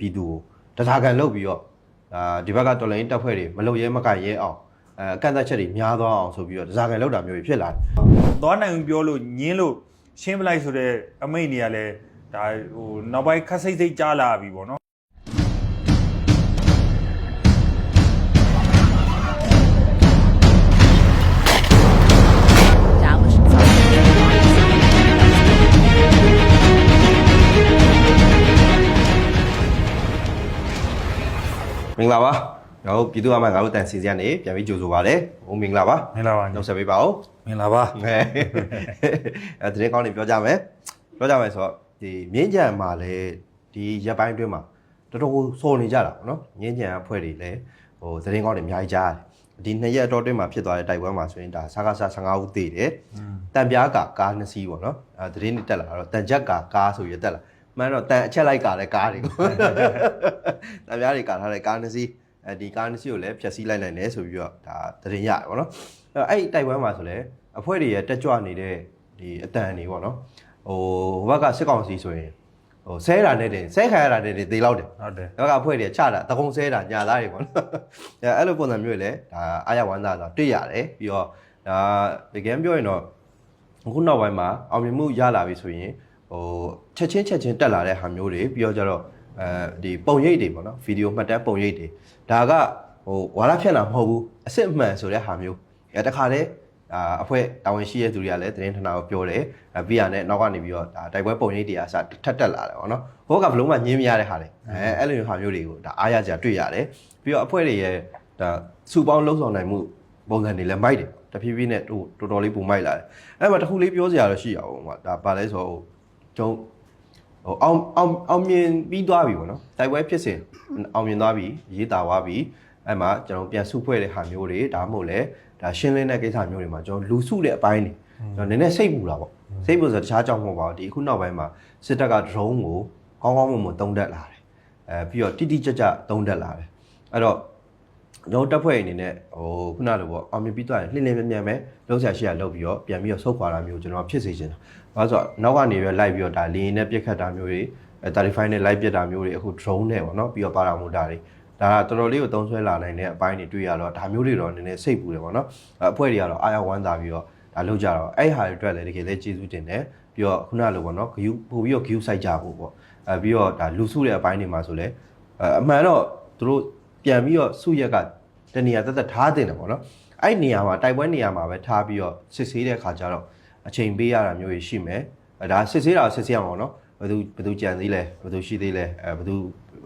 ပြည်သူကိုတစားကန်လုပ်ပြီးတော့အာဒီဘက်ကတော်လိုင်းတပ်ဖွဲ့တွေမလုံရဲမကရဲအောင်အဲအကန့်အသတ်ချက်တွေများသွားအောင်ဆိုပြီးတော့တစားကန်လုပ်တာမျိုးတွေဖြစ်လာတယ်သွားနိုင်ဘူးပြောလို့ညင်းလို့ရှင်းပလိုက်ဆိုတဲ့အမိတ်နေရလဲဒါဟိုနောက်ပိုင်းခက်စိတ်စိတ်ကြားလာပြီပေါ့နော် မင်္ဂလာပါကျွန်တော်တို့ပြည်သူ့အမန်ငါတို့တန်စီစရနေပြန်ပြီးကြိုဆိုပါရစေဟိုမင်္ဂလာပါမင်္ဂလာပါနှုတ်ဆက်ပေးပါဦးမင်္ဂလာပါအဲအဲတရင်ကောင်းနေပြောကြမယ်ပြောကြမယ်ဆိုတော့ဒီမြင်းကြံမှာလည်းဒီရက်ပိုင်းအတွင်းမှာတော်တော်စော်နေကြတာပေါ့နော်မြင်းကြံအဖွဲ့တွေလည်းဟိုတရင်ကောင်းတွေအများကြီးကြားတယ်ဒီနှစ်ရက်အတော်အတွင်းမှာဖြစ်သွားတဲ့တိုက်ပွဲမှာဆိုရင်ဒါစကားစား15ဦးသေတယ်တန်ပြားကကားနှစ်စီးပေါ့နော်အဲတရင်နဲ့တက်လာတော့တန်ချက်ကကားဆိုရတက်လာ မှန်တော့တန်အချက်လိုက်ကားတဲ့ကားတွေကိုတန်ပြားတွေကားထားတဲ့ကားနှစ်စီးအဲဒီကားနှစ်စီးကိုလည်းဖျက်ဆီးလိုက်နိုင်တယ်ဆိုပြီးတော့ဒါတရင်ရတယ်ပေါ့နော်အဲ့အဲ့တိုက်ပွဲမှာဆိုလည်းအဖွဲ့တွေရဲ့တက်ကြွနေတဲ့ဒီအတန်တွေပေါ့နော်ဟိုဘက်ကစစ်ကောင်စီဆိုရင်ဟိုဆဲတာနဲ့တင်ဆဲခံရတာနဲ့တင်သေလောက်တယ်ဟုတ်တယ်။တော့ကအဖွဲ့တွေချတာတကုံဆဲတာညာသားတွေပေါ့နော်။အဲအဲ့လိုပုံစံမျိုးတွေလည်းဒါအာရဝန္တာဆိုတွေ့ရတယ်ပြီးတော့ဒါတကယ်ပြောရင်တော့အခုနောက်ပိုင်းမှာအောင်မြင်မှုရလာပြီဆိုရင် ဟိုချက်ချင်းချက်ချင်းတက်လာတဲ့ဟာမျိုးတွေပြီးတော့ကျတော့အဲဒီပုံရိပ်တွေပေါ့နော်ဗီဒီယိုမှတ်တမ်းပုံရိပ်တွေဒါကဟိုဝါရဖြန့်တာမဟုတ်ဘူးအစစ်အမှန်ဆိုတဲ့ဟာမျိုးအဲတခါတည်းအာအဖွဲ့တာဝန်ရှိတဲ့သူတွေကလည်းသတင်းဌာနကိုပြောတယ်အဲပြီးရတဲ့နောက်ကနေပြီးတော့ဒါတိုက်ပွဲပုံရိပ်တွေအစထက်တက်လာတယ်ပေါ့နော်ဟိုကဘလုံးမှညင်းမရတဲ့ဟာတွေအဲအဲ့လိုမျိုးဟာမျိုးတွေကိုဒါအားရကြတွေ့ရတယ်ပြီးတော့အဖွဲ့တွေရဲ့ဒါစုပေါင်းလှုပ်ဆောင်နိုင်မှုပုံစံတွေလည်းမိုက်တယ်တဖြည်းဖြည်းနဲ့ဟိုတော်တော်လေးပုံမိုက်လာတယ်အဲ့မှာတစ်ခုလေးပြောစရာတော့ရှိရအောင်ကွာဒါပါလဲဆိုတော့ ကျွန်ဟိုအောင်အောင်အောင်မြင်ပြီးသွားပြီပေါ့နော်တိုက်ပွဲဖြစ်စဉ်အောင်မြင်သွားပြီရေးတာသွားပြီအဲ့မှာကျွန်တော်ပြန်စုဖွဲ့တဲ့ဟာမျိုးတွေဒါမှမဟုတ်လဲဒါရှင်းလင်းတဲ့ကိစ္စမျိုးတွေမှာကျွန်တော်လူစုတဲ့အပိုင်းတွေကျွန်တော်နည်းနည်းစိတ်ပူတာပေါ့စိတ်ပူဆိုတခြားကြောင့်မဟုတ်ပါဘူးဒီအခုနောက်ပိုင်းမှာစစ်တပ်က drone ကိုကောင်းကောင်းမွန်မွန်တုံးတက်လာတယ်အဲပြီးတော့တိတိကျကျတုံးတက်လာတယ်အဲ့တော့ ကျွန်တော်တပ်ဖွဲ့အနေနဲ့ဟိုခုနလိုပေါ့အောင်မြင်ပြီးသွားရင်လှင်းလင်းမြန်မြန်ပဲလုံးဆရာရှိရလောက်ပြီးတော့ပြန်ပြီးတော့ဆုတ်ခွာတာမျိုးကျွန်တော်ဖြစ်စေချင်တာဘာလို့ဆိုတော့နောက်ကနေပြီးလိုက်ပြီးတော့ဒါလင်းနဲ့ပြက်ခတ်တာမျိုးတွေအဲ35နဲ့ live ပြက်တာမျိုးတွေအခု drone နဲ့ပေါ့နော်ပြီးတော့ပါရာမိုတာတွေဒါကတော်တော်လေးကိုသုံးဆွဲလာနိုင်တဲ့အပိုင်းတွေတွေ့ရတော့ဒါမျိုးတွေတော့နည်းနည်းစိတ်ပူတယ်ပေါ့နော်အဲအဖွဲ့တွေကတော့အားရဝမ်းသာပြီးတော့ဒါလောက်ကြတော့အဲ့ဟာတွေအတွက်လည်းတကယ်လည်းကျေးဇူးတင်တယ်ပြီးတော့ခုနလိုပေါ့နော်ဂယူပို့ပြီးတော့ဂယူဆိုင်ကြဖို့ပေါ့အဲပြီးတော့ဒါလူစုတဲ့အပိုင်းတွေမှာဆိုလဲအဲအမှန်တော့သူတို့ပြန်ပြီးတော့စုရက်က တနေရာတက်တက်ထားတင်တယ်ပေါ့နော်အဲ့နေရာမှာတိုက်ပွဲနေရာမှာပဲထားပြီးတော့စစ်ဆေးတဲ့ခါကျတော့အချိန်ပေးရတာမျိုးတွေရှိမယ်အဲဒါစစ်ဆေးတာစစ်ဆေးရမှာပေါ့နော်ဘယ်သူဘယ်သူကြံသေးလဲဘယ်သူရှိသေးလဲအဲဘယ်သူ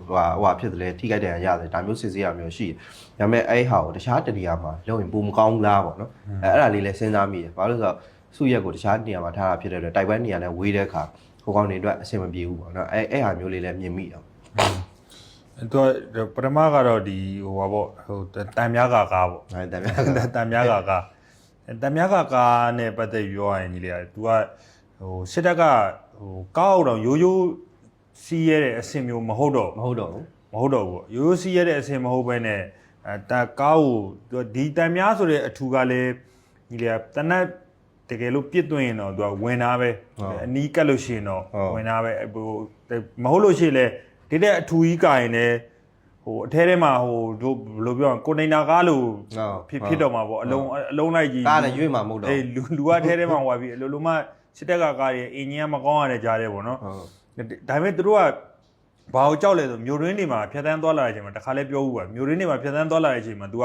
ဟိုဟာဟိုဟာဖြစ်တယ်လဲထိခိုက်တယ်ရတယ်ဒါမျိုးစစ်ဆေးရမျိုးရှိတယ်ဒါပေမဲ့အဲ့ဟာကိုတခြားတနေရာမှာလုပ်ရင်ပုံမကောင်းဘူးလားပေါ့နော်အဲအဲ့ဒါလေးလည်းစဉ်းစားမိတယ်ဘာလို့လဲဆိုတော့စုရက်ကိုတခြားနေရာမှာထားတာဖြစ်တဲ့အတွက်တိုက်ပွဲနေရာနဲ့ဝေးတဲ့အခါဟိုကောင်တွေအတွက်အဆင်မပြေဘူးပေါ့နော်အဲအဲ့ဟာမျိုးလေးလည်းမြင်မိတယ် သူကပထမကတော့ဒီဟိုပါပေါ့ဟိုတန်များကကားပေါ့အဲတမ်းများတန်များကကားတန်များကကားနဲ့ပတ်သက်ပြီးပြောရရင်ကြီးလေ तू ကဟိုစစ်တပ်ကဟိုကားအောင်တော့ရိုးရိုးစီးရတဲ့အဆင်မျိုးမဟုတ်တော့မဟုတ်တော့ဘူးမဟုတ်တော့ဘူးပေါ့ရိုးရိုးစီးရတဲ့အဆင်မဟုတ်ဘဲနဲ့အဲတကားကိုသူကဒီတန်များဆိုတဲ့အထူကလည်းဒီလေတနက်တကယ်လို့ပြစ်သွင်းရင်တော့သူကဝင်တာပဲအနီးကတ်လို့ရှိရင်တော့ဝင်တာပဲဟိုမဟုတ်လို့ရှိရင်လည်း ဒီတဲ့အထူကြီးကာရင်လည်းဟိုအထဲထဲမှာဟိုတို့ဘယ်လိုပြောရကွန်တိန်နာကားလို့ဖြစ်ဖြစ်တော့မှာပေါ့အလုံးအလုံးလိုက်ကြီးကားလည်းရွေ့မှာမဟုတ်တော့အေးလူလူကထဲထဲမှာဟိုပါပြီအလိုလိုမှစစ်တပ်ကကားတွေအင်ဂျင်ကမကောင်းရတဲ့ကြားတယ်ပေါ့နော်ဟုတ်ဒါပေမဲ့သူတို့ကဘာကိုကြောက်လဲဆိုမြို့ရင်းတွေမှာဖြတ်တန်းသွားလာတဲ့အချိန်မှာတခါလဲပြောဦးပါမြို့ရင်းတွေမှာဖြတ်တန်းသွားလာတဲ့အချိန်မှာ तू က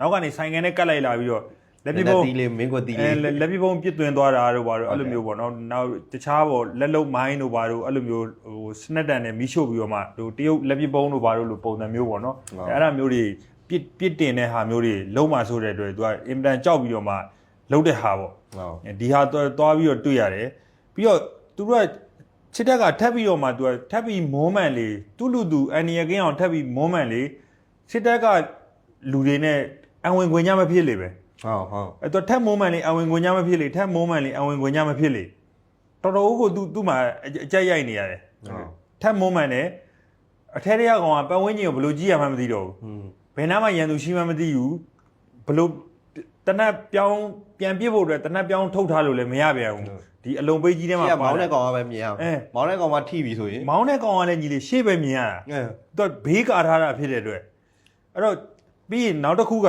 နောက်ကနေဆိုင်ကနေကတ်လိုက်လာပြီးတော့ လက်ပြပုံးတီးလေးမင်းကွက်တီးအဲလေးလက်ပြပုံးပြစ်သွင်းသွားတာတို့ဘာတို့အဲ့လိုမျိုးပေါ့နော်နောက်တခြားပေါ့လက်လုံးမိုင်းတို့ဘာတို့အဲ့လိုမျိုးဟိုစနက်တန်နဲ့မီးရှို့ပြီးတော့မှဟိုတရုတ်လက်ပြပုံးတို့ဘာတို့လိုပုံစံမျိုးပေါ့နော်အဲ့ဒါမျိုးတွေပြစ်ပြစ်တင်တဲ့ဟာမျိုးတွေလုံးမှဆိုတဲ့အတွက် तू ကအင်မတန်ကြောက်ပြီးတော့မှလုံးတဲ့ဟာပေါ့ဟုတ်ဒီဟာသွားသွားပြီးတော့တွေ့ရတယ်ပြီးတော့သူတို့ကချစ်တက်ကထပ်ပြီးတော့မှသူကထပ်ပြီးမွမ်းမှန်လေသူ့လူသူအန်နီယကင်းအောင်ထပ်ပြီးမွမ်းမှန်လေချစ်တက်ကလူတွေနဲ့အဝင်ခွင့်ညမဖြစ်လေပဲ ဟုတ်ဟုတ်အဲ့တော့ထပ်မွမ်းမှန်လေအဝင်ခွင့်ညမဖြစ်လေထပ်မွမ်းမှန်လေအဝင်ခွင့်ညမဖြစ်လေတော်တော်ကိုသူသူ့မှာအကြက်ရိုက်နေရတယ်ထပ်မွမ်းမှန်တယ်အထဲတရကောင်ကပတ်ဝန်းကျင်ကိုဘယ်လိုကြည့်ရမှန်းမသိတော့ဘူးอืมဘယ်နားမှာရန်သူရှိမှမသိဘူးဘလို့တနက်ပြောင်းပြန်ပြစ်ဖို့အတွက်တနက်ပြောင်းထုတ်ထားလို့လည်းမရပြန်ဘူးဒီအလုံးပိတ်ကြီးထဲမှာရှေ့ကမောင်းပါတဲ့ကောင်ကပဲမြင်ရအောင်အဲမောင်းတဲ့ကောင်မှထိပြီဆိုရင်မောင်းတဲ့ကောင်ကလည်းညီလေးရှေ့ပဲမြင်ရတာအဲသူကဘေးကာထားတာဖြစ်တဲ့အတွက်အဲ့တော့ပြီးရင်နောက်တစ်ခုက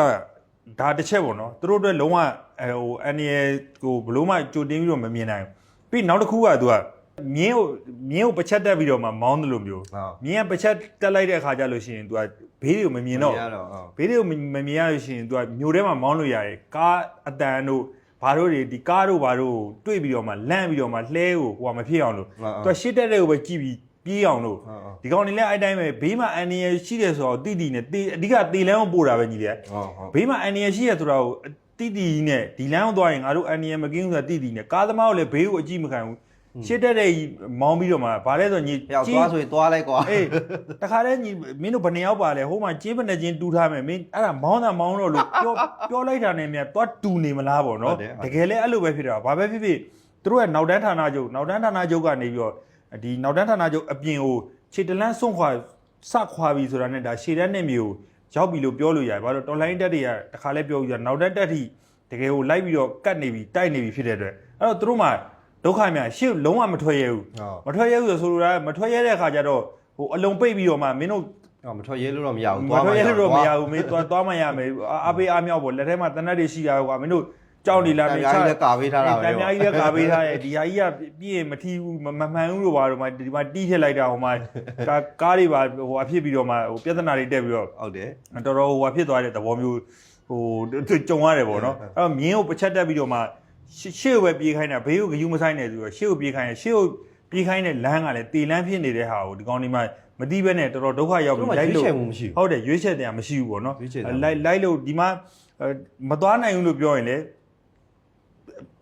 ဒါတစ်ချက်ပေါ့နော်သူတို့အတွက်လုံးဝအဲဟိုအန်ရီကိုဘလို့မှကြိုတင်ပြီးတော့မမြင်နိုင်ဘူးပြီးနောက်တစ်ခုကသူကမြင်းကိုမြင်းကိုပချက်တက်ပြီးတော့မှမောင်းတယ်လို့မျိုးဟုတ်မြင်းကပချက်တက်လိုက်တဲ့အခါကျလို့ရှိရင်သူကဘေးတွေကိုမမြင်တော့ရတော့ဟုတ်ဘေးတွေကိုမမမြင်ရလို့ရှိရင်သူကမျိုးထဲမှာမောင်းလို့ရတယ်ကားအတန်တို့ဘာတို့တွေဒီကားတို့ဘာတို့ကိုတွေ့ပြီးတော့မှလန့်ပြီးတော့မှလှဲကိုဟိုကမဖြစ်အောင်လို့ဟုတ်ဟုတ်သူကရှစ်တက်တဲ့ကိုပဲကြည့်ပြီး ပြေးအောင်လို့ဟုတ်ဟုတ်ဒီကောင်တွေလည်းအဲ့တိုင်းပဲဘေးမှာအန်နီယရှိတယ်ဆိုတော့တိတိနဲ့တေအဓိကတေလန်းကိုပို့တာပဲညီတယ်ဟုတ်ဟုတ်ဘေးမှာအန်နီယရှိရဆိုတော့တိတိနဲ့ဒီလမ်းကိုသွားရင်ငါတို့အန်နီယမကင်းဘူးဆိုတာတိတိနဲ့ကားသမားကိုလည်းဘေးကိုအကြည့်မခံဘူးရှစ်တက်တဲ့ကြီးမောင်းပြီးတော့မှဗာလဲဆိုညီရောက်သွားဆိုရင်သွားလိုက်ကွာအေးတခါတည်းညီမင်းတို့ဘယ်နှစ်ယောက်ပါလဲဟိုမှာကြေးပနဲ့ချင်းတူးထားမယ်မင်းအဲ့ဒါမောင်းတာမောင်းတော့လို့ပြောပြောလိုက်တာနဲ့မြတ်သွားတူနေမလားပေါ့နော်တကယ်လဲအဲ့လိုပဲဖြစ်တာဘာပဲဖြစ်ဖြစ်သူတို့ကနောက်တန်းဌာနချုပ်နောက်တန်းဌာနချုပ်ကနေပြီးတော့ ဒီနောက်တန်းဌာနချုပ်အပြင်ကိုခြေတလန်းစွန့်ခွာစခွာပြီဆိုတာနဲ့ဒါရှေ့တန်းနဲ့မျိုးရောက်ပြီလို့ပြောလို့ရတယ်ဘာလို့တော်လိုင်းတက်တွေကတခါလဲပြောပြီးတော့နောက်တန်းတက်ထိတကယ်ကိုလိုက်ပြီးတော့ကတ်နေပြီတိုက်နေပြီဖြစ်တဲ့အတွက်အဲ့တော့သူတို့မှဒုက္ခများရှေ့လုံးဝမထွက်ရဘူးဟုတ်မထွက်ရဲဘူးဆိုဆိုလိုတာမထွက်ရဲတဲ့အခါကျတော့ဟိုအလုံးပိတ်ပြီးတော့မှမင်းတို့အော်မထွက်ရဲလို့တော့မရဘူးမထွက်ရဲလို့တော့မရဘူးမင်းသွားသွားမရမယ်အာအပေးအားမြောက်ပေါ့လက်ထဲမှာတနက်တွေရှိတာကွာမင်းတို့ ကြောက်နေလားတမင်းရားကြီးလည်းကာပေးထားတာပဲတမ်းများကြီးလည်းကာပေးထားရဲ့ဒီဟာကြီးကပြည့်ရင်မထီးဘူးမမမှန်ဘူးလို့ပါတော့မှဒီမှာတီးထည့်လိုက်တာဟိုမှာကားကားတွေပါဟိုအဖြစ်ပြီးတော့မှဟိုပြဿနာတွေတက်ပြီးတော့ဟုတ်တယ်တော်တော်ဟိုဟာဖြစ်သွားတဲ့သဘောမျိုးဟိုကြုံရတယ်ပေါ့နော်အဲ့တော့မြင်းကိုပချက်တက်ပြီးတော့မှရှေ့ရှေ့ကိုပဲပြေးခိုင်းတာဘေးကိုဂယူမဆိုင်နေသူရှေ့ကိုပြေးခိုင်းရရှေ့ကိုပြေးခိုင်းတဲ့လမ်းကလည်းတေလန်းဖြစ်နေတဲ့ဟာကိုဒီကောင်ဒီမှာမတိဘဲနဲ့တော်တော်ဒုက္ခရောက်သူပြီးတို့ကရွေးလို့ချယ်မှုမရှိဘူးဟုတ်တယ်ရွေးချက်တရားမရှိဘူးပေါ့နော်ရွေးချယ်တရားလိုက်လိုက်လို့ဒီမှာအဲမသွားနိုင်ဘူးလို့ပြောရင်လေ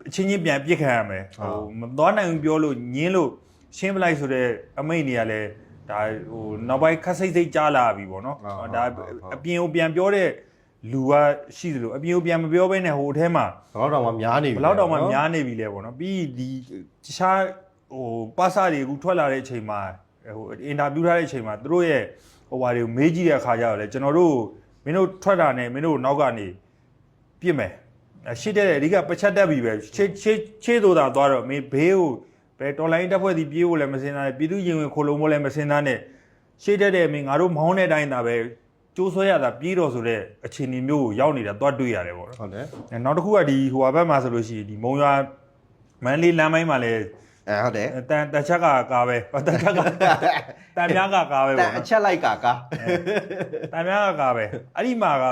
အချင်းချင်းပြန်ပြစ်ခံရမယ်ဟိုမသွားနိုင်ဘူးပြောလို့ညင်းလို့ရှင်းပလိုက်ဆိုတော့အမိတ်နေရလဲဒါဟိုနောက်ပိုင်းခက်စိတ်စိတ်ကြားလာပြီပေါ့နော်ဒါအပြင်ကိုပြန်ပြောတဲ့လူကရှိသလိုအပြင်ကိုပြန်မပြောဘဲနဲ့ဟိုအထဲမှာဘယ်တော့မှများနေပြီဘယ်လောက်တောင်မှများနေပြီလဲပေါ့နော်ပြီးဒီတခြားဟိုပါစာတွေအခုထွက်လာတဲ့အချိန်မှာဟိုအင်တာဗျူးထားတဲ့အချိန်မှာသူတို့ရဲ့ဟိုဟာတွေကိုမေးကြည့်တဲ့အခါကျတော့လေကျွန်တော်တို့မင်းတို့ထွက်တာနဲ့မင်းတို့နောက်ကနေပြစ်မယ်အ ရှိတဲ့အဓိကပချက်တက်ပြီပဲချေချေချေတို့တာသွားတော့မင်းဘေးကိုဘယ်တော်လိုင်းတက်ဖွဲ့စီပြေးဖို့လည်းမစင်သားနဲ့ပြည်သူရင်ဝင်ခိုလုံဖို့လည်းမစင်သားနဲ့ရှေ့တက်တဲ့မင်းငါတို့မောင်းတဲ့အတိုင်းသာပဲကျိုးဆွဲရတာပြေးတော့ဆိုတဲ့အခြေအနေမျိုးကိုရောက်နေတာသွားတွေ့ရတယ်ပေါ့နော်ဟုတ်တယ်အဲနောက်တစ်ခုကဒီဟိုဟာဘက်မှာဆိုလို့ရှိရင်ဒီမုံရွာမန်လေးလမ်းပိုင်းမှာလည်းအဲဟုတ်တယ်တန်တချက်ကကားပဲဟောတချက်ကတန်များကကားပဲတပေါ့န်အနော်ချက်လိုက်ကာကာတန်များကကားပဲအဲ့ဒီမှာက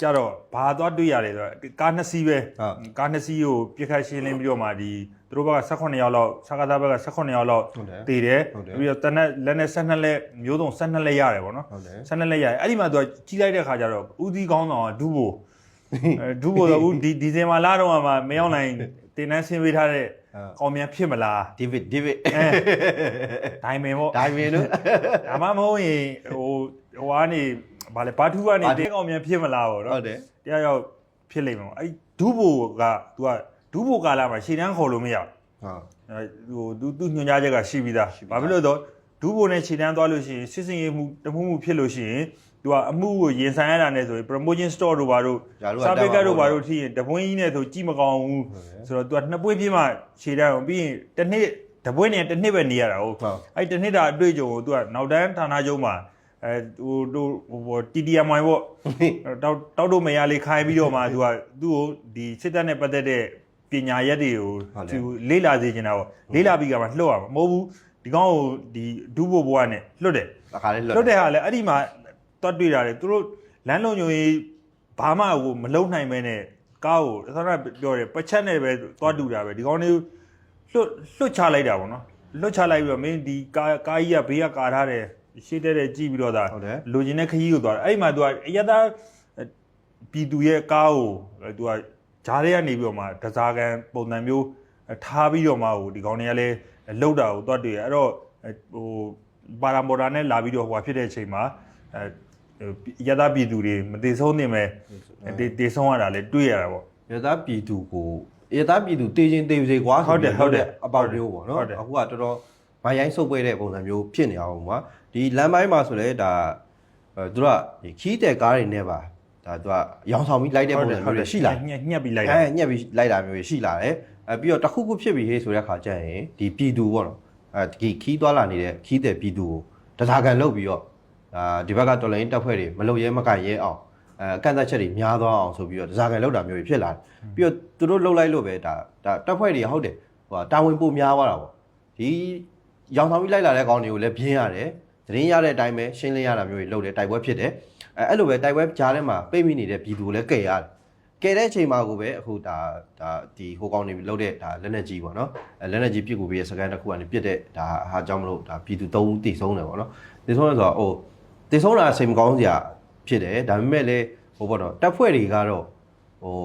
ကြတော့ဘာသွားတွေ့ရတယ်ဆိုတော့ကားနှစ်စီးပဲကားနှစ်စီးကိုပြစ်ခတ်ရှင်းလင်းပြီးတော့မှဒီသူတို့ဘက်က18ယောက်လောက်စကားသားဘက်က18ယောက်လောက်ဟုတ်တယ်တည်တယ်ဟုတ်တယ်ပြီးတော့တနက်လက်နဲ့12လက်မျိုးစုံ12လက်ရတယ်ပေါ့နော်ဟုတ်တယ်12လက်ရတယ်အဲ့ဒီမှာသူကကြီးလိုက်တဲ့ခါကျတော့ဦးသီးကောင်းဆောင်ကဒူးဘိုအဲဒူးဘိုတော့ဦးဒီဒီဇင်ဘာလတော့မှမရောက်နိုင်တင်တန်းဆင်းပေးထားတဲ့ကောင်းမြန်ဖြစ်မလားဒီဗစ်ဒီဗစ်အဲဒိုင်မင်ပေါ့ဒိုင်မင်တို့ဒါမှမဟုတ်ရင်ဟိုဟိုကနေ ဗာလေဘာထူးကနေ ဘာထူး တင်းကောင်းမြန်ဖြစ်မလားပေါ့ ဟု နော် တ်တယ် တရားရောက်ဖြစ်လိမ့်မယ်ပေါ့အဲ့ဒူးဘိုက तू ကဒူးဘိုကာလာမှာရှေ့တန်းခေါ်လို့မရဘူး ဟုတ် အဲဟိုသူသူညွှန်ကြားချက်ကရှိပြီးသားဘာဖြစ်လို့လဲတော့ဒူးဘိုနဲ့ခြေတန်းသွားလို့ရှိရင်စစ်စင်ရေးမှုတမှုမှုဖြစ်လို့ရှိရင်သူကအမှုကိုရင်ဆိုင်ရတာနဲ့ဆိုရင် promotion store တို့ဘာတို့ ဓာတ်တို့က စာပေကတ်တို့ တက်ပါ ဘာ ဘူး တို့ထိရင်တပွင်းကြီးနဲ့ဆိုကြည့်မကောင်းဘူး ဟုတ်တယ် ဆိုတော့ तू ကနှစ်ပွင့်ပြင်းမှခြေတန်းအောင်ပြီးရင်တစ်နှစ်တပွင့်နဲ့တစ်နှစ်ပဲနေရတာဟုတ် ဟုတ် အဲ့တစ်နှစ်တာအတွေ့အကြုံကို तू ကနောက်တန်းဌာနချုပ်မှာ အဲဟိုတို့ဟို TTMI ပေါ့တောက်တောက်တို့မရလေးခိုင်းပြီးတော့မှ तू ကသူ့ကိုဒီစစ်တပ်နဲ့ပတ်သက်တဲ့ပညာရက်တွေကိုဟုတ်တယ်သူလေ့လာစေချင်တာပေါ့လေ့လာပြီးကမှလှုပ်ရမှာမဟုတ်ဘူးဒီကောင်ကိုဒီဒူးဘိုဘွားနဲ့လှုပ်တယ်တခါလေးလွတ်လွတ်တဲ့ဟာလည်းအဲ့ဒီမှာတွတ်တွေ့တာလေသူတို့လမ်းလုံညိုရေးဘာမှဟိုမလုံနိုင်မဲနဲ့ကားကိုသရပြောတယ်ပချက်နဲ့ပဲတွတ်တူတာပဲဒီကောင်လေးလွတ်လွတ်ချလိုက်တာပေါ့နော်လွတ်ချလိုက်ပြီးတော့မင်းဒီကားကားကြီးကဘေးကကာထားတယ် ရှေ့တဲ့တဲ့ကြည့်ပြီးတော့ဒါဟုတ်တယ်လိုချင်တဲ့ခရီးကိုသွားတယ်အဲ့ဒီမှာသူကအရသာပြည်သူရဲ့ကားကိုသူကဂျားတွေကနေပြီးတော့မှဒဇာကန်ပုံစံမျိုးထားပြီးတော့မှဟိုဒီကောင်တွေကလည်းလှုပ်တာကိုတွတ်တွေ့ရအဲ့တော့ဟိုပါရာမော်တာနဲ့လာပြီးတော့ဟိုဖြစ်တဲ့အချိန်မှာအဲရသပြည်သူတွေမသေးဆုံးနေမဲ့တေတေဆုံးရတာလည်းတွေ့ရတာပေါ့ရသားပြည်သူကိုရသားပြည်သူတေးချင်းတေးစေကွာဟုတ်တယ်ဟုတ်တယ်အပေါက်မျိုးပေါ့နော်ဟုတ်တယ်အခုကတော်တော်မိုင်းရိုင်းဆုပ်ပွဲတဲ့ပုံစံမျိုးဖြစ်နေအောင်ကွာ ဒီလမ်းပိုင်းမှာဆိုလဲဒါအဲသူတို့ကဒီခီးတဲ့ကားတွေနဲ့ပါဒါသူကရောင်ဆောင်ပြီးလိုက်တဲ့ပုံစံမျိုးတွေရှိလာတယ်ညက်ညက်ပြီးလိုက်တာအဲညက်ပြီးလိုက်တာမျိုးတွေရှိလာတယ်အဲပြီးတော့တစ်ခုခုဖြစ်ပြီးဟေးဆိုတဲ့ခါကျရင်ဒီပြည်သူပေါ့နော်အဲဒီခီးသွားလာနေတဲ့ခီးတဲ့ပြည်သူကိုတစားကန်လုပ်ပြီးတော့အာဒီဘက်ကတော်လိုင်းတက်ဖွဲ့တွေမလုပ်ရဲမကန်ရဲအောင်အဲအကန့်အသတ်ချက်တွေများသွားအောင်ဆိုပြီးတော့တစားကန်လုပ်တာမျိုးတွေဖြစ်လာတယ်ပြီးတော့သူတို့လှုပ်လိုက်လို့ပဲဒါဒါတက်ဖွဲ့တွေဟုတ်တယ်ဟိုတာဝန်ပိုများသွားတာပေါ့ဒီရောင်ဆောင်ပြီးလိုက်လာတဲ့ကောင်တွေကိုလည်းပြင်းရတယ် သတင်းရတဲ့အတိုင်းပဲရှင်းလင်းရတာမျိုးတွေလုပ်တယ်တိုက်ပွဲဖြစ်တယ်အဲအဲ့လိုပဲတိုက်ပွဲကြားထဲမှာပိတ်မိနေတဲ့ပြည်သူကိုလည်းကယ်ရတယ်ကဲတဲ့အချိန်မှာကိုပဲအခုဒါဒါဒီဟိုကောင်နေပြီးလှုပ်တဲ့ဒါလက်နက်ကြီးပေါ့နော်အဲလက်နက်ကြီးပြစ်ကူပြီးရဲ့စကန်တစ်ခုကနေပြစ်တဲ့ဒါဟာကြောင့်မလို့ဒါပြည်သူ၃ဦးတိဆုံးတယ်ပေါ့နော်တိဆုံးတယ်ဆိုတော့ဟိုတိဆုံးတာစိတ်မကောင်းစရာဖြစ်တယ်ဒါပေမဲ့လည်းဟိုပေါ့နော်တပ်ဖွဲ့တွေကတော့ဟို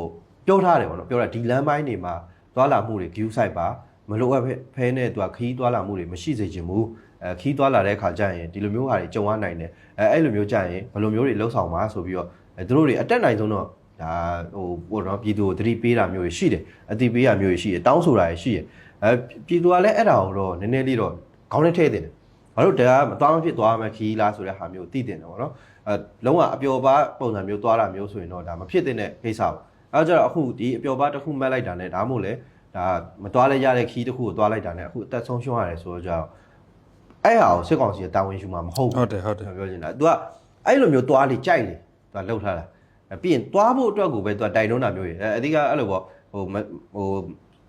ပြောထားတယ်ပေါ့နော်ပြောတာဒီလမ်းပိုင်းတွေမှာသွားလာမှုတွေ view site ပါ မလိုအပ်ဖဲနဲ့သူကခီးသွားလာမှုတွေမရှိစေချင်ဘူးအဲခီးသွားလာတဲ့အခါကျရင်ဒီလိုမျိုးဟာတွေကြုံရနိုင်တယ်အဲအဲ့လိုမျိုးကြရင်ဘယ်လိုမျိုးတွေလှုပ်ဆောင်မှာဆိုပြီးတော့အဲသူတို့တွေအတက်နိုင်ဆုံးတော့ဒါဟိုဘောနော်ပြည်သူကိုသတိပေးတာမျိုးတွေရှိတယ်အတိပေးတာမျိုးတွေရှိတယ်တောင်းဆိုတာတွေရှိတယ်အဲပြည်သူကလည်းအဲ့ဒါကိုတော့နည်းနည်းလေးတော့ခေါင်းနဲ့ထည့်တင်တယ်ဘာလို့တရားမသွားမဖြစ်သွားမှခီးလားဆိုတဲ့ဟာမျိုးသိတင်တယ်ပေါ့နော်အဲလုံးဝအပျော်ပါပုံစံမျိုးသွားတာမျိုးဆိုရင်တော့ဒါမဖြစ်တဲ့ကိစ္စပေါ့အဲကြတော့အခုဒီအပျော်ပါတစ်ခုမှတ်လိုက်တာနဲ့ဒါမှမဟုတ်လေ ဒါမသွားလဲရတဲ့ခီးတစ်ခုကိုသွားလိုက်တာနဲ့အခုအသက်ဆုံးရှုံးရတယ်ဆိုတော့ကြောက်အဲ့ဟာကိုစစ်ကောင်စီကတာဝန်ယူမှာမဟုတ်ဘူး ဟုတ်တယ်ဟုတ်တယ် ကျွန်တော်ပြောချင်တာ तू ကအဲ့လိုမျိုးသွားလေကြိုက်လေ तू ကလှုပ်ထားတာအဲပြီးရင်သွားဖို့အတွက်ကိုပဲ तू ကတိုင်နှုံးတာမျိုးတွေအဲအဓိကအဲ့လိုပေါ့ဟိုမဟို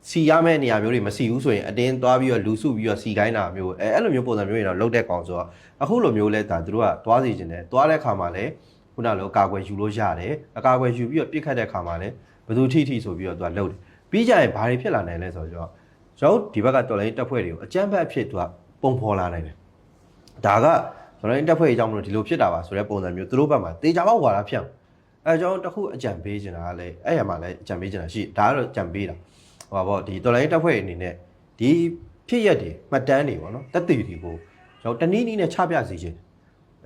စီရမယ့်နေရာမျိုးတွေမစီဘူးဆိုရင်အတင်းသွားပြီးတော့လူစုပြီးတော့စီကိုင်းတာမျိုးအဲအဲ့လိုမျိုးပုံစံမျိုးတွေတော့လှုပ်တဲ့ကောင်ဆိုတော့အခုလိုမျိုးလဲဒါသူတို့ကသွားစီခြင်းတယ်သွားတဲ့ခါမှာလဲခုနလိုအကာအကွယ်ယူလို့ရတယ်အကာအကွယ်ယူပြီးတော့ပြစ်ခတ်တဲ့ခါမှာလဲဘယ်သူထိထိဆိုပြီးတော့ तू ကလှုပ်တယ် ပြီးကြရင်ဘာတွေဖြစ်လာနိုင်လဲဆိုတော့ကျွန်တော်ဒီဘက်ကတော်လိုင်းတက်ဖွဲ့တွေကိုအကြမ်းဖက်အဖြစ် तू ကပုံဖော်လာနိုင်တယ်ဒါကကျွန်တော်တို့တက်ဖွဲ့ရေးကြောင့်မလို့ဒီလိုဖြစ်တာပါဆိုတဲ့ပုံစံမျိုးသူတို့ဘက်မှာတေချာပေါက်ဝါတာဖြန့်အဲကျွန်တော်တခုအကြံပေးချင်တာကလည်းအဲ့ရမှာလည်းအကြံပေးချင်တာရှိဒါကတော့အကြံပေးတာဟိုပါပေါ့ဒီတော်လိုင်းတက်ဖွဲ့ရေးအနေနဲ့ဒီဖြစ်ရက်တွေမှတ်တမ်းတွေပေါ့နော်တက်တည်တွေကိုကျွန်တော်တနည်းနည်းနဲ့ချပြစီခြင်း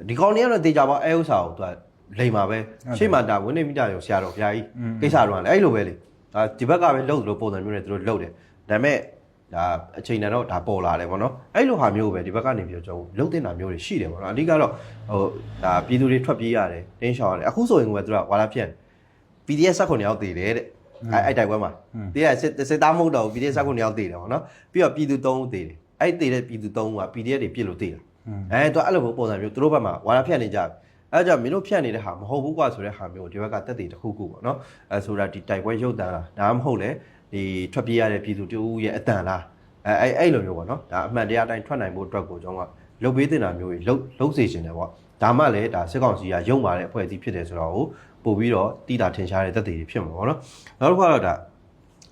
ဒီကောင်လေးကတော့တေချာပေါက်အဲဥစ္စာကိုသူကလိမ်ပါပဲရှေ့မှာဒါဝင်းနေမိတာရောဆရာတော်ဘုရားကြီးကိစ္စတော့လည်းအဲ့လိုပဲလေ ဒါဒီဘက်ကပဲလှုပ်လို့ပုံစံမျိုးနဲ့သူတို့လှုပ်တယ်ဒါပေမဲ့ဒါအချိန်တန်တော့ဒါပေါ်လာတယ်ဗောနော်အဲ့လိုဟာမျိုးပဲဒီဘက်ကနေပြီးတော့ကျွန်တော်လုံးတင်တာမျိုးတွေရှိတယ်ဗောနော်အဓိကတော့ဟိုဒါပြည်သူတွေထွက်ပြေးရတယ်တင်းရှောင်ရတယ်အခုဆိုရင်ကသူကဝါလာဖြန့် PDF ဆက်ခွန်ရောက်တည်တယ်တဲ့အဲ့အဲ့တိုက်ပွဲမှာတည်ရစစ်စစ်သားမဟုတ်တော့ဘူး PDF ဆက်ခွန်ရောက်တည်တယ်ဗောနော်ပြီးတော့ပြည်သူ3ဦးတည်တယ်အဲ့တည်တဲ့ပြည်သူ3ဦးက PDF တွေပြစ်လို့တည်တာအဲသူအဲ့လိုပုံစံမျိုးသူတို့ဘက်မှာဝါလာဖြန့်နေကြတယ် အဲ့ကြောင့်မင်းတို့ဖြန့်နေတဲ့ဟာမဟုတ်ဘူးကွာဆိုတဲ့ဟာမျိုးဒီဘက်ကတက်တည်တစ်ခုခုပေါ့နော်အဲဆိုတာဒီတိုက်ပွဲရုပ်တံလားဒါမှမဟုတ်လေဒီထွက်ပြေးရတဲ့ပြည်သူတူရဲ့အတန်လားအဲအဲ့အဲ့လိုမျိုးပေါ့နော်ဒါအမှန်တရားအတိုင်းထွက်နိုင်ဖို့အတွက်ကိုကျွန်တော်ကလုတ်ပေးတင်တာမျိုးကြီးလုတ်လုတ်စေချင်တယ်ပေါ့ဒါမှလည်းဒါစစ်ကောင်စီကရုံမာတဲ့အဖွဲ့အစည်းဖြစ်တယ်ဆိုတော့ကိုပို့ပြီးတော့တိတာထင်ရှားတဲ့သက်သေတွေဖြစ်မှာပေါ့နော်နောက်တစ်ခါတော့ဒါ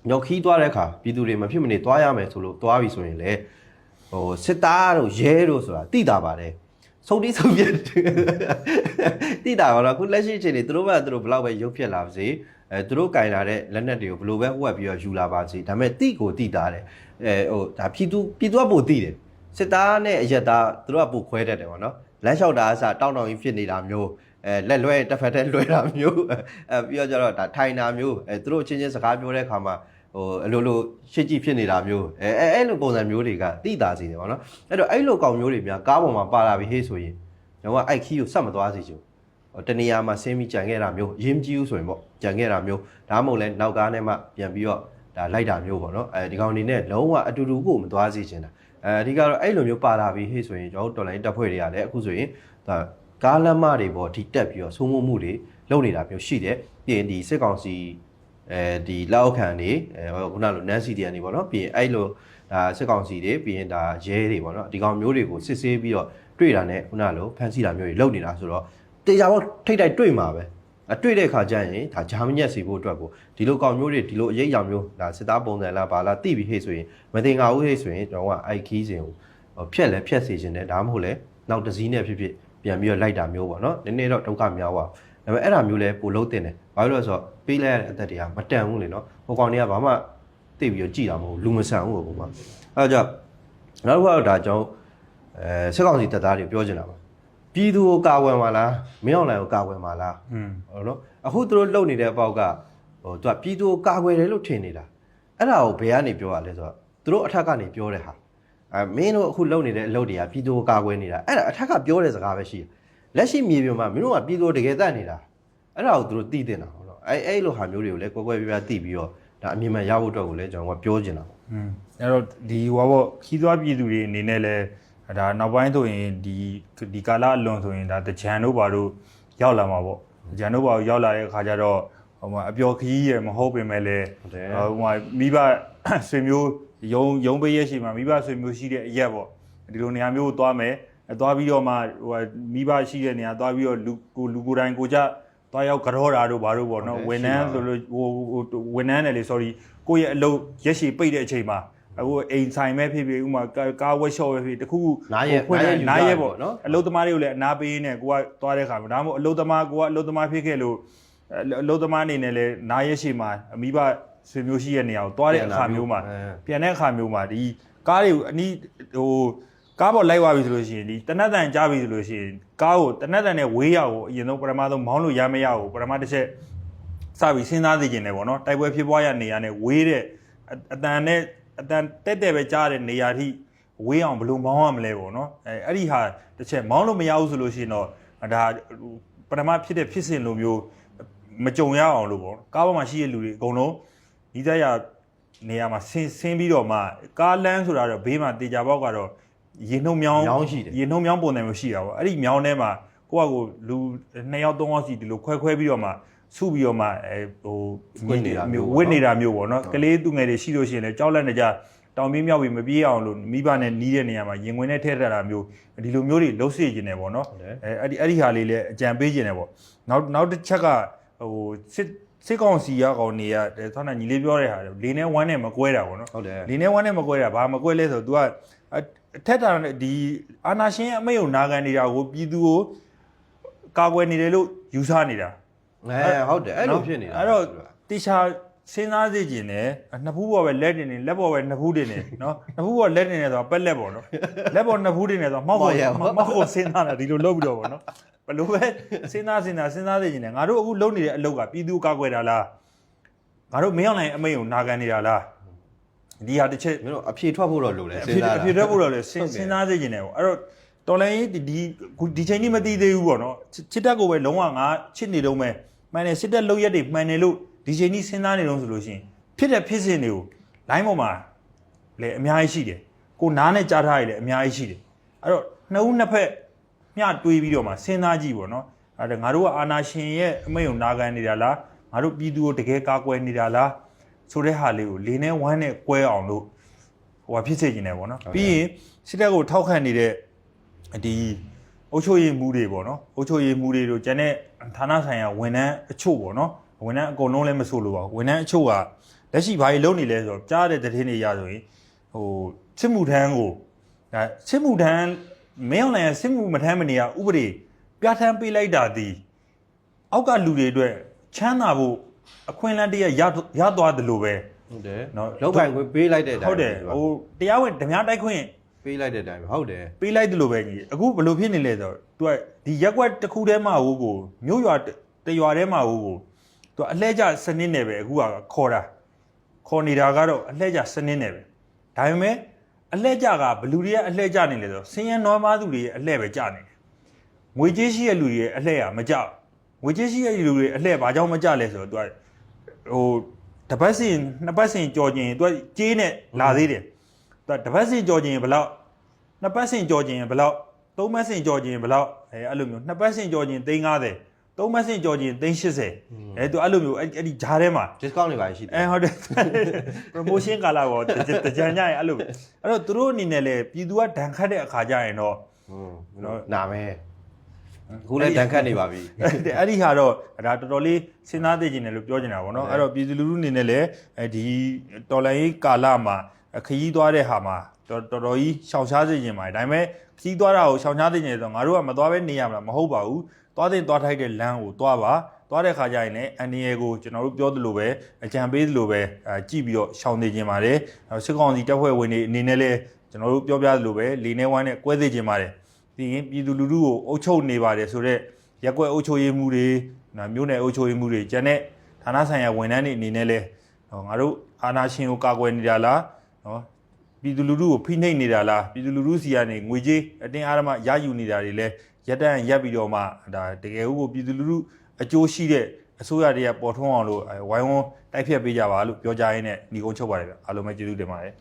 ညော်ခီးသွားတဲ့အခါပြည်သူတွေမဖြစ်မနေသွားရမယ်ဆိုလို့သွားပြီဆိုရင်လေဟိုစစ်သားတို့ရဲတို့ဆိုတာတိတာပါတယ် ဆုံးတိဆုံးပြတ်တိတာပါတော့ခုလက်ရှိအချိန်တွေသူတို့ကသူတို့ဘလောက်ပဲရုပ်ဖြစ်လာပါစေအဲသူတို့ကင်လာတဲ့လက်နက်တွေကိုဘလို့ပဲဝက်ပြီးတော့ယူလာပါစေဒါပေမဲ့တိကိုတိတာတယ်အဲဟိုဒါပြည်သူပြည်သူကပိုတိတယ်စစ်သားနဲ့အရက်သားသူတို့ကပိုခွဲတတ်တယ်ပေါ့နော်လမ်းလျှောက်တာအစားတောင်းတောင်းကြီးဖြစ်နေတာမျိုးအဲလက်လွဲတစ်ဖက်တည်းလွဲတာမျိုးအဲပြီးတော့ကျတော့ဒါထိုင်တာမျိုးအဲသူတို့ချင်းချင်းစကားပြောတဲ့အခါမှာ ဟိုအလိုလိုရှစ်ကြည့်ဖြစ်နေတာမျိုးအဲအဲအဲ့လိုပုံစံမျိုးတွေကတိတာစီတယ်ပေါ့နော်အဲ့တော့အဲ့လိုကောင်မျိုးတွေများကားပေါ်မှာပါလာပြီဟေးဆိုရင်ကျွန်တော်ကအိုက်ခီးကိုဆက်မသွားစေချင်ဘူးဟိုတနေရာမှာဆင်းပြီးကြံခဲ့တာမျိုးရင်းမကြည့်ဘူးဆိုရင်ပေါ့ကြံခဲ့တာမျိုးဒါမှမဟုတ်လဲနောက်ကားနဲ့မှပြန်ပြီးတော့ဒါလိုက်တာမျိုးပေါ့နော်အဲဒီကောင်နေနဲ့လုံးဝအတူတူကိုမသွားစေချင်တာအဲအဓိကတော့အဲ့လိုမျိုးပါလာပြီးဟေ့ဆိုရင်ကျွန်တော်တို့တော်လိုင်းတက်ဖွဲ့တွေကလည်းအခုဆိုရင်ဒါကားလမ်းမတွေပေါ့ဒီတက်ပြီးတော့သုံးမှုမှုတွေလုပ်နေတာမျိုးရှိတယ်ပြီးရင်ဒီစစ်ကောင်စီ အဲဒီလောက်ခံနေအဲခုနလိုနန်းစီတီယန်နေပေါ့နော်ပြီးရင်အဲ့လိုဒါစစ်ကောင်စီတွေပြီးရင်ဒါရဲတွေပေါ့နော်ဒီကောင်မျိုးတွေကိုစစ်ဆေးပြီးတော့တွေ့တာနဲ့ခုနလိုဖန်ဆီးတာမျိုးတွေလုပ်နေတာဆိုတော့တေချာပေါ့ထိတ်တိုက်တွေ့မှာပဲအတွေ့တဲ့ခါကျရင်ဒါဂျာမညက်စီဖို့အတွက်ကိုဒီလိုကောင်မျိုးတွေဒီလိုအရေးအယောင်မျိုးဒါစစ်သားပုံစံလားဘာလားတိပြီးဟေ့ဆိုရင်မတင်ငါဘူးဟေ့ဆိုရင်ကျွန်တော်ကအိုက်ခီးစဉ်ကိုဖြက်လဲဖြက်စီခြင်းနဲ့ဒါမှမဟုတ်လဲနောက်တစ်စည်းနဲ့ဖြစ်ဖြစ်ပြန်ပြီးတော့လိုက်တာမျိုးပေါ့နော်နည်းနည်းတော့ဒုက္ခများသွား ဒါပေမဲ့အဲ့ဒါမျိုးလဲပိုလုံးတင်တယ်ဘာလို့လဲဆိုတော့ပေးလိုက်ရတဲ့အသက်တွေကမတန်ဘူးလေနော်ဟိုကောင်တွေကဘာမှသိပြီးတော့ကြည်တာမဟုတ်ဘူးလူမဆန်ဘူးပေါ့ကွာအဲ့တော့နောက်တစ်ခါတော့ဒါကျွန်တော်အဲစစ်ကောင်စီတပ်သားတွေပြောချင်တာပါပြည်သူကိုကာဝယ်မှာလားမင်းအောင်လှိုင်ကိုကာဝယ်မှာလားอืมဟုတ်နော်အခုသူတို့လုပ်နေတဲ့အပေါက်ကဟိုသူကပြည်သူကိုကာကွယ်တယ်လို့ထင်နေတာအဲ့ဒါကိုဘယ်ကနေပြောရလဲဆိုတော့သူတို့အထက်ကနေပြောတဲ့ဟာအဲမင်းတို့အခုလုပ်နေတဲ့အလုပ်တွေကပြည်သူကိုကာကွယ်နေတာအဲ့ဒါအထက်ကပြောတဲ့စကားပဲရှိတယ် လက်ရှိမြေပြင်မှာမင်းတို့ကပြည်သူကိုတကယ်တတ်နေတာအဲ့ဒါကိုသူတို့သိတင်တာပေါ့နော်အဲ့အဲ့လိုဟာမျိုးတွေကိုလည်းကွဲကွဲပြားပြားသိပြီးတော့ဒါအမြင်မှန်ရဖို့အတွက်ကိုလည်းကျွန်တော်ကပြောချင်တာပေါ့อืมအဲ့တော့ဒီဟောပေါ့ခီးသွွားပြည်သူတွေအနေနဲ့လဲဒါနောက်ပိုင်းဆိုရင်ဒီဒီကာလအလွန်ဆိုရင်ဒါတကြံတို့ဘာတို့ရောက်လာမှာပေါ့တကြံတို့ဘာတို့ရောက်လာတဲ့အခါကျတော့ဟိုမှာအပျော်ခီးရမဟုတ်ပင်မဲ့လဲဟုတ်တယ်ဟိုမှာမိဘဆွေမျိုးယုံယုံပေးရရှိမှာမိဘဆွေမျိုးရှိတဲ့အရက်ပေါ့ဒီလိုနေရာမျိုးကိုသွားမယ်အဲ သွားပြီးတော့မှဟိုဟာမိဘရှိတဲ့နေရာသွားပြီးတော့လူကိုလူကိုယ်တိုင်ကိုကြသွားရောက်ကြောတာတို့ဘာတို့ပေါ့နော်ဝန်ထမ်းဆိုလို့ဟိုဟိုဝန်ထမ်းတယ်လေ sorry ကိုယ့်ရဲ့အလုပ်ရက်ရှည်ပိတ်တဲ့အချိန်မှာအခုအိမ်ဆိုင်မဲ့ဖြစ်ဖြစ်ဥမာကာကားဝက်ရှော့ပဲဖြစ်တခုခုနားရဲဖွင့်တဲ့နားနားရဲရဲပေါ့ပေါ့နော်နော်အလုပ်သမားတွေကိုလည်းအနာပေးနေကိုကသွားတဲ့ခါမှာဒါမှမဟုတ်အလုပ်သမားကိုကအလုပ်သမားဖြစ်ခဲ့လို့အလုပ်သမားအနေနဲ့လည်းနားရဲရှိမှာအမိဘဆွေမျိုးရှိတဲ့နေရာကိုသွားတဲ့အခါမျိုးမှာအဲပြန်တဲ့အခါမျိုးမှာဒီကားတွေကိုအနီးဟို ကားပေါ်လိုက်သွားပြီဆိုလို့ရှိရင်ဒီတနတ်တန်ကြားပြီဆိုလို့ရှိရင်ကားကိုတနတ်တန်နဲ့ဝေးရကိုအရင်ဆုံးပထမဆုံးမောင်းလို့ရမရကိုပထမတစ်ချက်စပြီးစဉ်းစားသိကျင်တယ်ပေါ့နော်တိုက်ပွဲဖြစ်ပွားရနေရနဲ့ဝေးတဲ့အအတန်နဲ့အတန်တက်တက်ပဲကြားတဲ့နေရာထိဝေးအောင်ဘယ်လိုမောင်းရမလဲပေါ့နော်အဲအဲ့ဒီဟာတစ်ချက်မောင်းလို့မရဘူးဆိုလို့ရှိရင်တော့ဒါပထမဖြစ်တဲ့ဖြစ်စဉ်လိုမျိုးမကြုံရအောင်လို့ပေါ့ကားပေါ်မှာရှိတဲ့လူတွေအကုန်လုံးဒီသက်ရနေရာမှာဆင်းဆင်းပြီးတော့မှကားလမ်းဆိုတာတော့ဘေးမှာတေချာပေါက်ကတော့ ရေနှုံမြောင်းမြောင်းရှိတယ်ရေနှုံမြောင်းပုံစံမျိုးရှိတာပေါ့အဲ့ဒီမြောင်းထဲမှာကိုယ့်အကိုလူနှစ်ယောက်သုံးယောက်စီဒီလိုခွဲခွဲပြီးတော့မှစုပြီးတော့မှအဲဟိုဝစ်နေတာမျိုးပေါ့ဝစ်နေတာမျိုးပေါ့နော်ကလေးသူငယ်တွေရှိလို့ရှိရင်လည်းကြောက်လက်နေကြတောင်ပြေးမြောက်ပြီးမပြေးအောင်လို့မိဘနဲ့နီးတဲ့နေရာမှာရင်ဝင်နဲ့ထည့်ထတာမျိုးဒီလိုမျိုးတွေလှုပ်စေခြင်းတယ်ပေါ့နော်ဟုတ်တယ်အဲအဲ့ဒီအဲ့ဒီဟာလေးလည်းအကြံပေးခြင်းတယ်ပေါ့နောက်နောက်တစ်ချက်ကဟိုစစ်စစ်ကောင်စီရကောင်နေရဆောင်းနာညီလေးပြောတဲ့ဟာလေနဲ့ဝမ်းနဲ့မကွဲတာပေါ့နော်ဟုတ်တယ်လီနဲ့ဝမ်းနဲ့မကွဲတာဘာမကွဲလဲဆိုတော့ तू က အအထက်တာနဲ့ဒီအာနာရှင်ရဲ့အမိတ်ကိုနာခံနေတာကိုပြည်သူကိုကာကွယ်နေတယ်လို့ယူဆနေတာအဲဟုတ်တယ်အဲ့လိုဖြစ်နေတာအဲ့တော့တေချာစဉ်းစားစေချင်တယ်နှစ်ဖူးပေါ်ပဲလက်တင်နေလက်ပေါ်ပဲနှစ်ဖူးတင်နေနော်နှစ်ဖူးပေါ်လက်တင်နေဆိုတော့ပက်လက်ပေါ်နော်လက်ပေါ်နှစ်ဖူးတင်နေဆိုတော့မောက်ပေါ်မောက်ပေါ်စဉ်းစားတာဒီလိုလုပ်ပြီးတော့ဗောနော်ဘယ်လိုပဲစဉ်းစားစဉ်းစားစဉ်းစားစေချင်တယ်ငါတို့အခုလုပ်နေတဲ့အလုပ်ကပြည်သူကိုကာကွယ်တာလားငါတို့မင်းအောင်နိုင်အမိတ်ကိုနာခံနေတာလား ဒီဟာတစ်ချက်မင်းတို့အဖြေထွက်ဖို့တော့လိုတယ်အစဉ်းဖြစ်စားတာအဖြစ်တော့ဖို့တော့လေစဉ်းဟုတ်တယ်စဉ်းစားစေချင်တယ်ပေါ့အဲ့တော့တော်လိုင်းဒီဒီခုဒီချိန်ကြီးမသိသေးဘူးပေါ့နော်ချစ်ချစ်တက်ကိုပဲလုံးဝငါချစ်နေတော့မယ်မှန်တယ်စစ်တက်လောက်ရက်တွေမှန်တယ်လို့ဒီချိန်ကြီးစဉ်းစားနေတော့ဆိုလို့ရှိရင်ဖြစ်တဲ့ဖြစ်စဉ်တွေကို line ပေါ်မှာလေအများကြီးရှိတယ်ကိုနားနဲ့ကြားထားရလေအများကြီးရှိတယ်အဲ့တော့နှစ်ဦးနှစ်ဖက်မျှတွေးပြီးတော့မှစဉ်းစားကြည့်ပေါ့နော်အဲ့ဒါငါတို့ကအာနာရှင်ရဲ့အမိန့်ကိုနာခံနေတာလားငါတို့ပြည်သူကိုတကယ်ကာကွယ်နေတာလား ဆိုတဲ့ဟာလေးကိုလေနဲ့ဝမ်းနဲ့ကွဲအောင်လို့ဟိုဟာဖြစ်စေခြင်းတယ်ပေါ့နော်ဟုတ်ကဲ့ပြီးရင်စစ်တပ်ကိုထောက်ခံနေတဲ့ဒီအုပ်ချုပ်ရေးမှုတွေပေါ့နော်အုပ်ချုပ်ရေးမှုတွေတို့ကျန်တဲ့ဌာနဆိုင်ရာဝန်ထမ်းအချို့ပေါ့နော်ဝန်ထမ်းအကုန်လုံးလည်းမဆိုလို့ပါဘူးဝန်ထမ်းအချို့ကလက်ရှိဘာကြီးလုပ်နေလဲဆိုတော့ကြားတဲ့သတင်းတွေရဆိုရင်ဟိုစစ်မှုထမ်းကိုဒါစစ်မှုထမ်းမင်းအောင်နိုင်ရစစ်မှုမထမ်းမနေရဥပဒေပြဋ္ဌာန်းပေးလိုက်တာဒီအောက်ကလူတွေအတွက်ချမ်းသာဖို့ အခွင့်အလမ်းတရရရသွားတယ်လို့ပဲဟုတ်တယ်နော်လောက်ပိုင်ခွင့်ပေးလိုက်တဲ့အတိုင်းဟုတ်တယ်ဟိုတရားဝင်ဓမြတိုက်ခွင့်ပေးလိုက်တဲ့အတိုင်းပဲဟုတ်တယ်ပေးလိုက်တယ်လို့ပဲကြီးအခုဘယ်လိုဖြစ်နေလဲဆိုတော့ तू ကဒီရက်ကွက်တစ်ခုတည်းမှာဟိုကိုမြို့ရွာတရွာတည်းမှာဟိုကို तू အလှဲကျစနစ်နဲ့ပဲအခုကခေါ်တာခေါ်နေတာကတော့အလှဲကျစနစ်နဲ့ပဲဒါပေမဲ့အလှဲကျကဘလူတွေရဲ့အလှဲကျနေလဲဆိုတော့ဆင်းရဲနွားမားသူတွေရဲ့အလှဲပဲကျနေတယ်ငွေကြေးရှိတဲ့လူတွေရဲ့အလှဲကမကျဘူး ငွေကြေးရှိတဲ့လူတွေအလှဲဘာကြောင့်မကျလဲဆိုတော့ तू ကဟိုတစ်ပတ်စဉ်နှစ်ပတ်စဉ်ကြော်ကျင် तू ကကြေးနဲ့လာသေးတယ်သူကတစ်ပတ်စင်ကြော်ခြင်းဘယ်လောက်နှစ်ပတ်စင်ကြော်ခြင်းဘယ်လောက်သုံးပတ်စင်ကြော်ခြင်းဘယ်လောက်အဲအဲ့လိုမျိုးနှစ်ပတ်စင်ကြော်ခြင်း350သုံးပတ်စင်ကြော်ခြင်း380အဲသူအဲ့လိုမျိုးအဲ့အဲ့ဒီဂျားထဲမှာ discount တွေပါရှိတယ်အဲဟုတ်တယ် promotion ကာလာပေါ့တကြတကြံကြရင်အဲ့လိုအဲ့တော့သူတို့အနေနဲ့လေပြည်သူကဒဏ်ခတ်တဲ့အခါကျရင်တော့ဟုတ်နော်နာမယ် အခုလည်းတန်ခတ်နေပါပြီအဲ့အဲ့ဒီဟာတော့ဒါတော်တော်လေးစဉ်းစားသိကျင်တယ်လို့ပြောချင်တာပေါ့နော်အဲ့တော့ပြည်သူလူထုအနေနဲ့လည်းအဲဒီတော်လိုင်းရေးကာလမှာခရီးသွားတဲ့ဟာမှာတော်တော်တော်ကြီးရှောင်ရှားစေချင်ပါတယ်ဒါပေမဲ့ခရီးသွားတာကိုရှောင်ရှားစေချင်တယ်ဆိုတော့ငါတို့ကမသွားဘဲနေရမှာမဟုတ်ပါဘူးသွားတဲ့သွားထိုက်တဲ့လမ်းကိုသွားပါသွားတဲ့ခါကျရင်လည်းအန်ဒီယေကိုကျွန်တော်တို့ပြောသလိုပဲအကြံပေးသလိုပဲအဲကြည့်ပြီးတော့ရှောင်နေခြင်းပါတယ်စစ်ကောင်စီတပ်ဖွဲ့ဝင်တွေအနေနဲ့လည်းကျွန်တော်တို့ပြောပြသလိုပဲလေနေဝမ်းနဲ့ကွဲစေခြင်းပါတယ် ပြီးရင်ပြည်သူလူထုကိုအုပ်ချုပ်နေပါတယ်ဆိုတော့ရက်ကွက်အုပ်ချုပ်ရေးမှုတွေနော်မြို့နယ်အုပ်ချုပ်ရေးမှုတွေကျန်တဲ့ဌာနဆိုင်ရာဝန်ထမ်းတွေအနေနဲ့လဲဟောငါတို့အာဏာရှင်ကိုကာကွယ်နေတာလားနော်ပြည်သူလူထုကိုဖိနှိပ်နေတာလားပြည်သူလူထုစီကနေငွေကြေးအတင်းအားဓမ္မရယူနေတာတွေလဲရက်တန်းရက်ပြီးတော့မှဒါတကယ်ဟုတ်ကိုပြည်သူလူထုအကျိုးရှိတဲ့အစိုးရတွေကပေါ်ထွန်းအောင်လို့အဲဝိုင်းဝန်းတိုက်ဖြတ်ပေးကြပါလို့ပြောကြရင်းနဲ့ညီကုန်းချုပ်ပါတယ်ဗျအားလုံးပဲကျေးဇူးတင်ပါတယ်